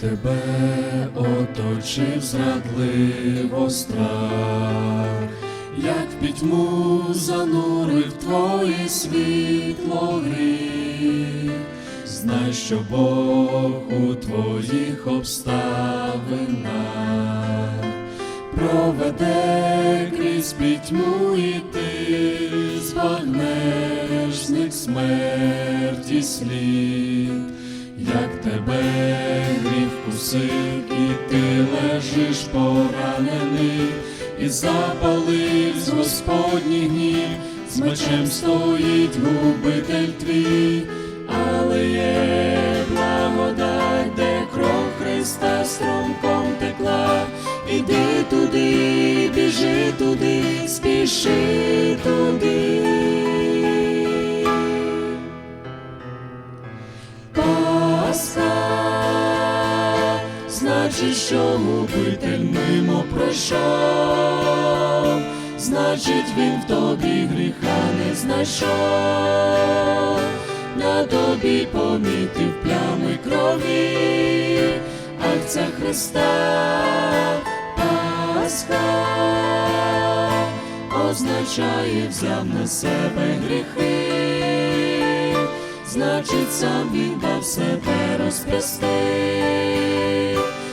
тебе оточив зрадливо страх, як в пітьму занурив твоє світло гріх, знай, що Бог у твоїх обставинах проведе крізь пітьму і ти збагнеш з них смерті слід, як тебе гріх вкусив, і ти лежиш поранений, і запалив з Господній гнів, з мечем стоїть губитель твій, але є благодать, де кров Христа струмком текла. Іди туди, біжи туди, спіши туди. Пасха, значить, що губитель мимо пройшов, значить, він в тобі гріха не знайшов, на тобі помітив плями крові, акця Христа. Пасха. Означає взяв на себе гріхи, значить сам він дав себе розпрясти,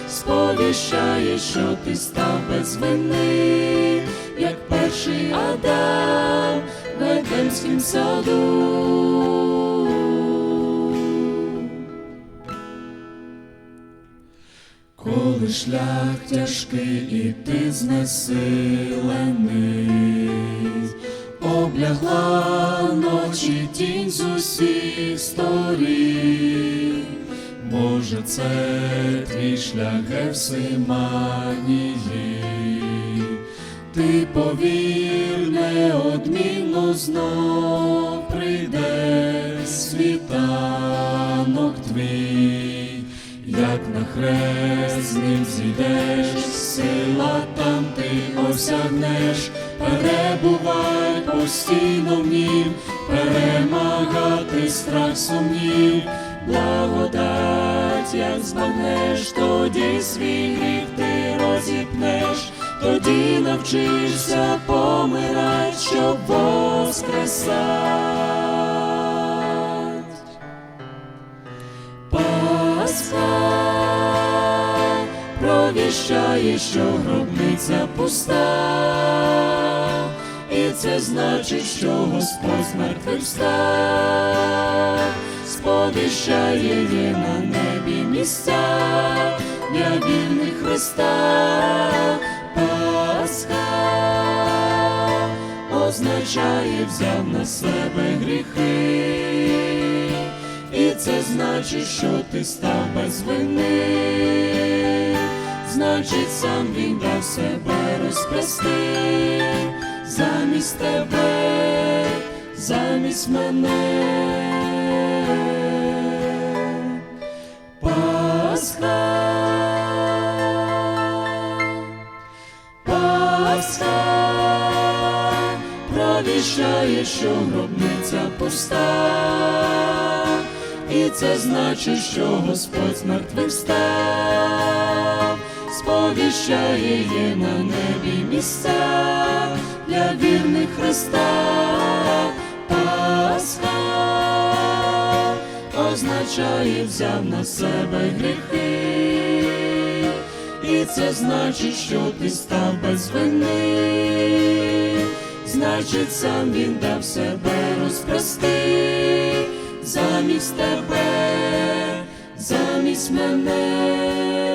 сповіщає, що ти став без вини, як перший Адам в Едемськім саду. Коли шлях тяжкий і ти знесилений, облягла ночі тінь з усіх сторін, може, це твій шлях Гефсиманії, ти повір, неодмінно знов прийде світанок твій. Як на хрест з ним зійдеш, сила там ти осягнеш, постійно в нім, перемагати страх сумнів, благодать, як збагнеш, тоді свій гріх ти розіпнеш, тоді навчишся помирать, щоб воскресать. Пасха провіщає, що гробниця пуста, це значить, що Господь з мертвих встав, сповіщає є на небі місця для вільних Христа. Пасха означає взяв на себе гріхи. І це значить, що ти став без вини, значить, сам він дав себе розпрясти замість тебе, замість мене. Пасха, Пасха провіщає, що гробниця пуста. І це значить, що Господь з мертвих встав, сповіщає є на небі місця для вірних Христа. Пасха означає взяв на себе гріхи, і це значить, що ти став без вини, значить, сам він дав себе розпрости замість тебе, замість мене.